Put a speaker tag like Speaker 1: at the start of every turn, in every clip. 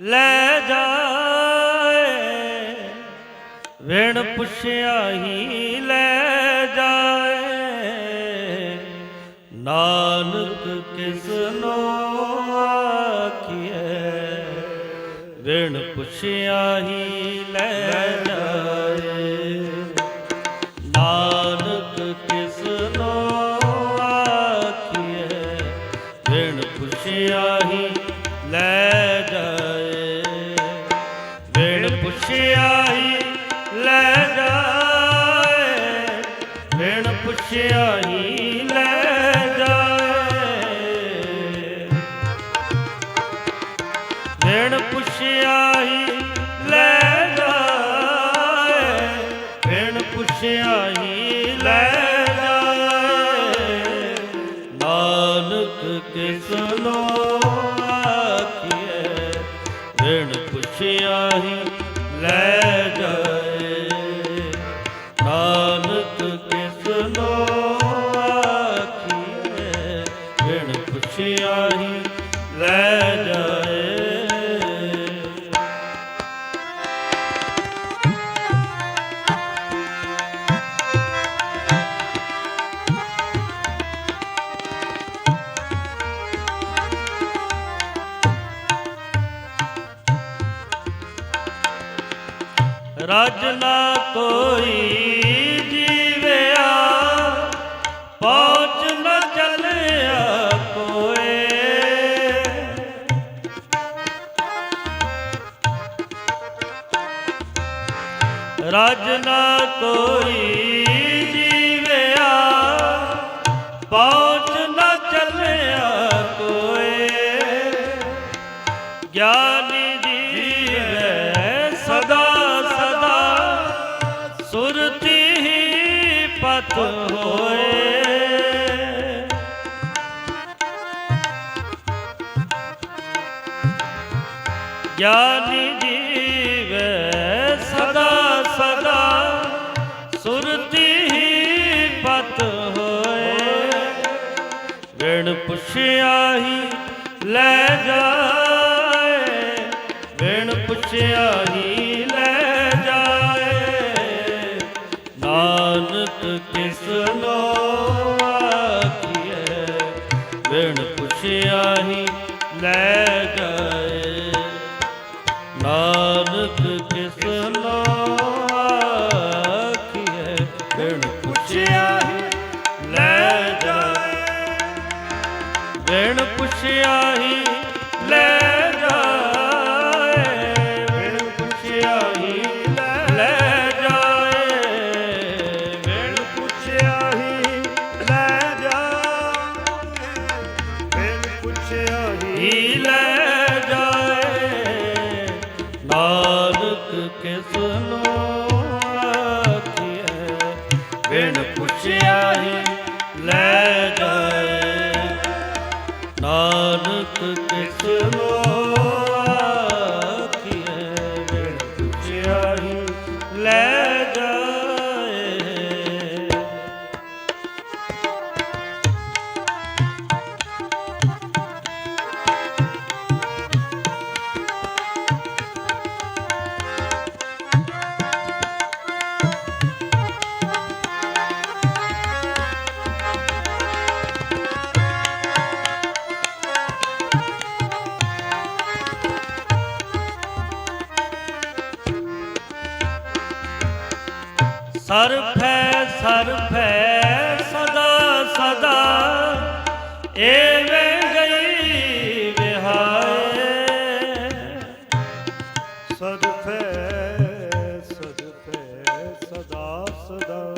Speaker 1: ਲੈ ਜਾਏ। ਵੇਣ ਪੁੱਛਿਆ ਹੀ ਲੈ ਜਾਏ। ਨਾਨਕ ਕਿਸ ਨੂੰ ਆਖੀਐ। ਵੇਣ ਪੁੱਛਿਆ ਹੀ ਲੈ ਬਖਸ਼ਿਆ ਹੀ ਲੈ ਰਜ ਨਾ ਕੋਈ ਜੀਵਿਆ, ਪਹੁੰਚ ਨਾ ਚੱਲਿਆ ਕੋਏ ਗਿਆਨੀ ਜੀਵੇ ਸਦਾ ਸਦਾ, ਸੁਰਤੀ ਹੀ ਪਤ ਹੋਏ Yeah. ਪੁੱਛਿਆ ਹੀ ਲੈ
Speaker 2: ਜਾ ਸਦਫੈ ਸਦਫੈ ਸਦਾ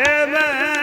Speaker 1: এবার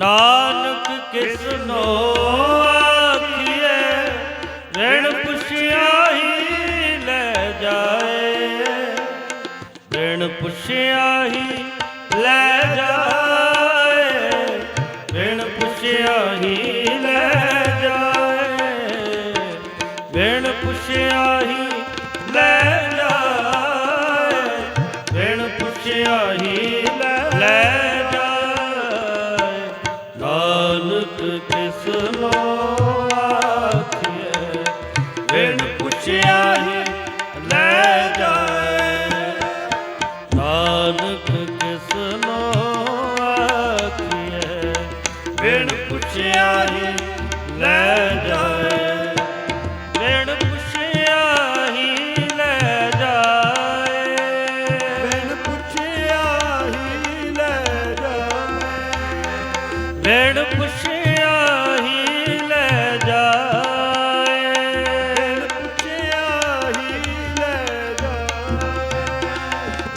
Speaker 1: ਨਾਨਕ ਕਿਸਨੋ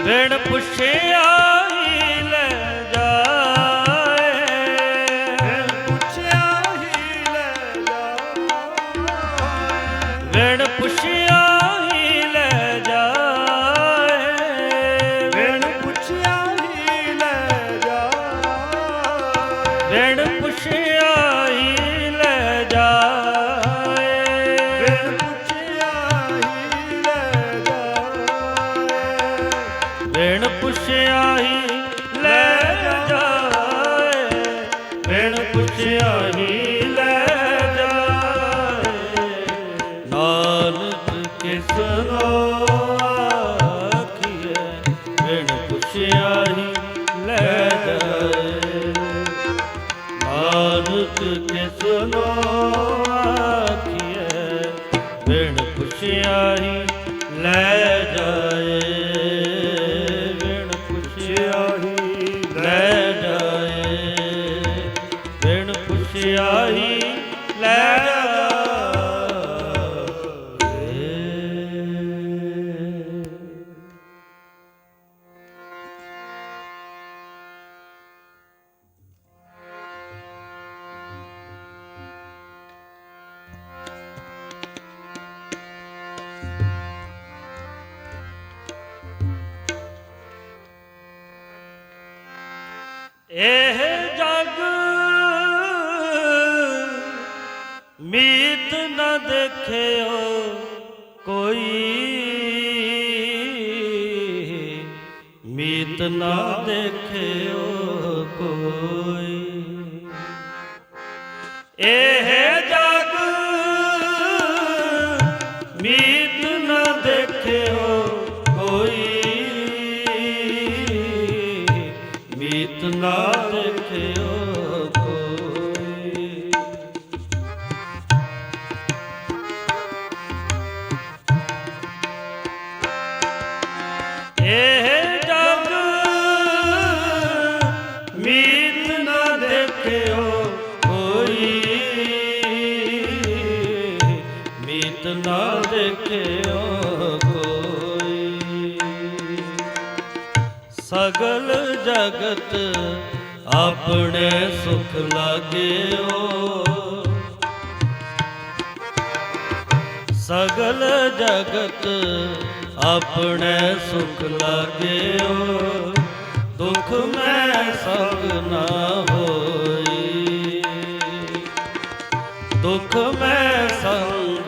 Speaker 1: ਵਿਣ ਪੁੱਛਿਆ এ ਦੇਖਿਓ ਕੋਈ। ਸਗਲ ਜਗਤ ਆਪਣੇ ਸੁਖ ਲਾਗਿਓ। ਸਗਲ ਜਗਤ ਆਪਣੇ ਸੁਖ ਲਾਗਿਓ। ਦੁਖ ਮੈਂ ਸੰਗ ਨਾ ਹੋਈ। ਦੁਖ ਮੈਂ ਸੰਗ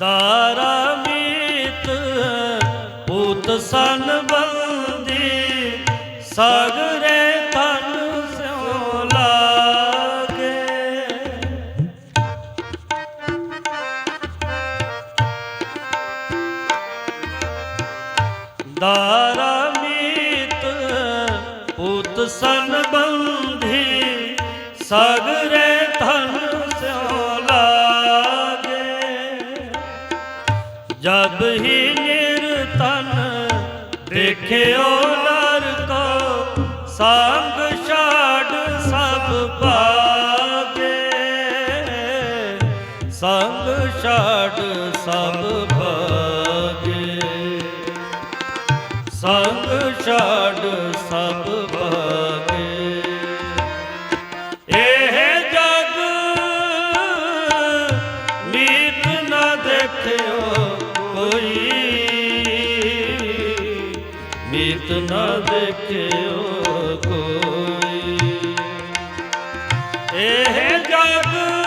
Speaker 1: দারা ਦੇਖਿਓ ਨਰ ਕੋ ਸੰਗ ਇਹ ਜਗ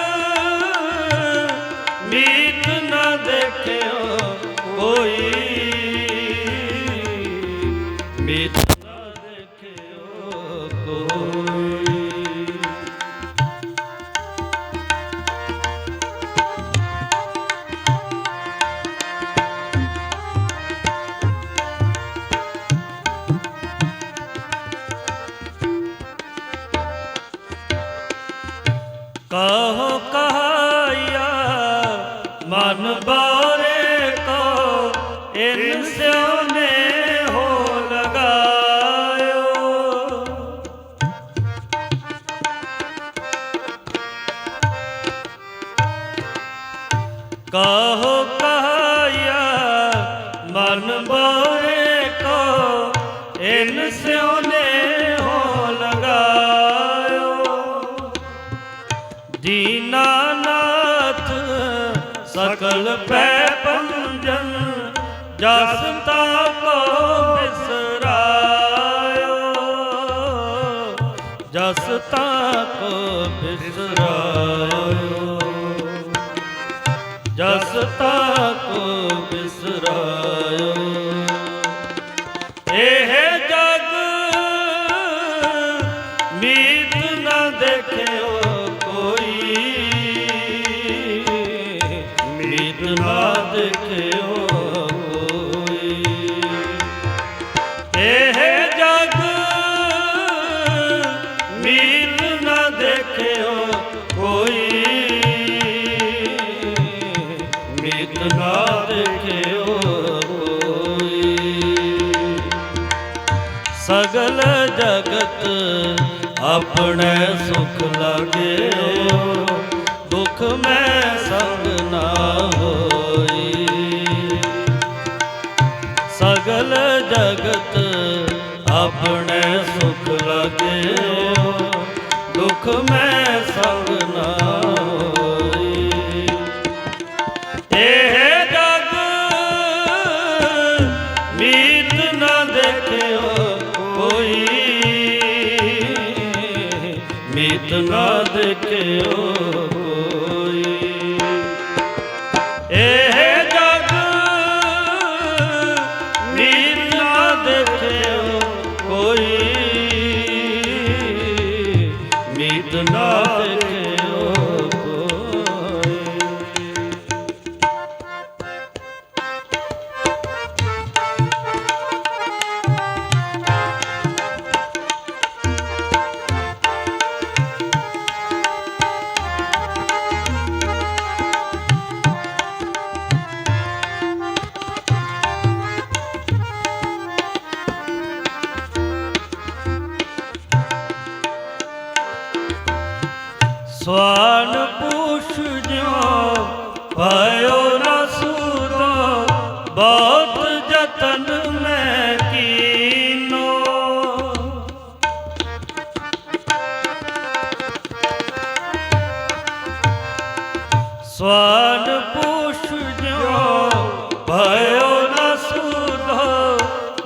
Speaker 1: in the silver. ਜਸ ਤਾ ਕੋ ਬਿਸਰਾਇਓ। ਜਸ ਤਾ ਕੋ ਬਿਸਰਾਇਓ। ਸਗਲ ਜਗਤ ਆਪਣੇ ਸੁਖ ਲਾਗਿਓ। ਦੁੱਖ ਮੈਂ ਸੰਗ ਨਾ ਹੋਈ। ਸਗਲ ਜਗਤ ਆਪਣੇ ਸੁਖ ਲਾਗਿਓ। ਦੁੱਖ ਮੈਂ ਸੰਗ ਨਾਦ ਕਿਉ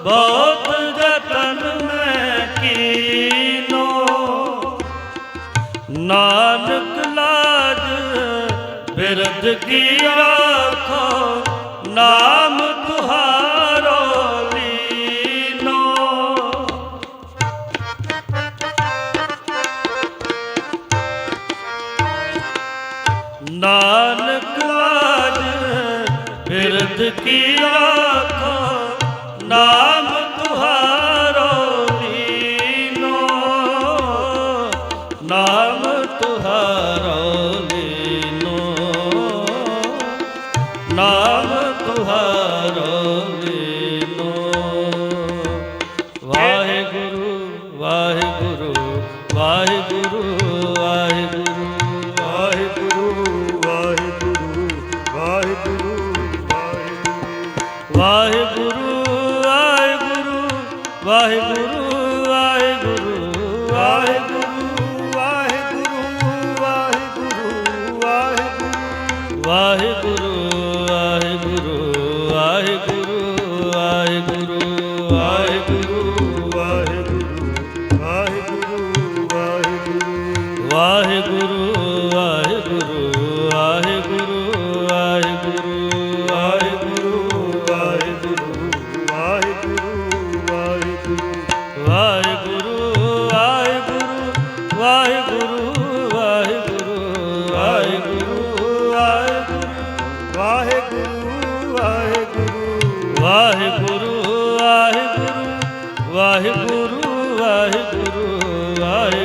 Speaker 1: ਬਹੁਤ ਜਤਨ ਮੈਂ ਕੀਨੋ। ਨਾਨਕ ਲਾਜ ਕੀਆ হা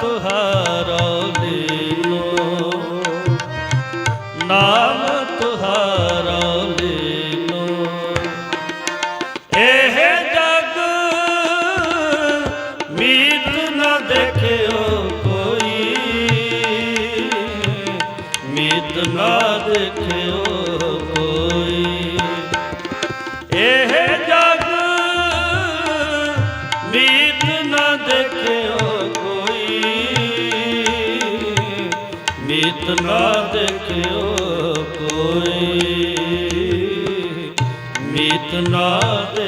Speaker 1: ਤੁਹਾਰਾ ਲੀਨੋ ਨਾਮ ਇਤਨਾ ਨਾਦ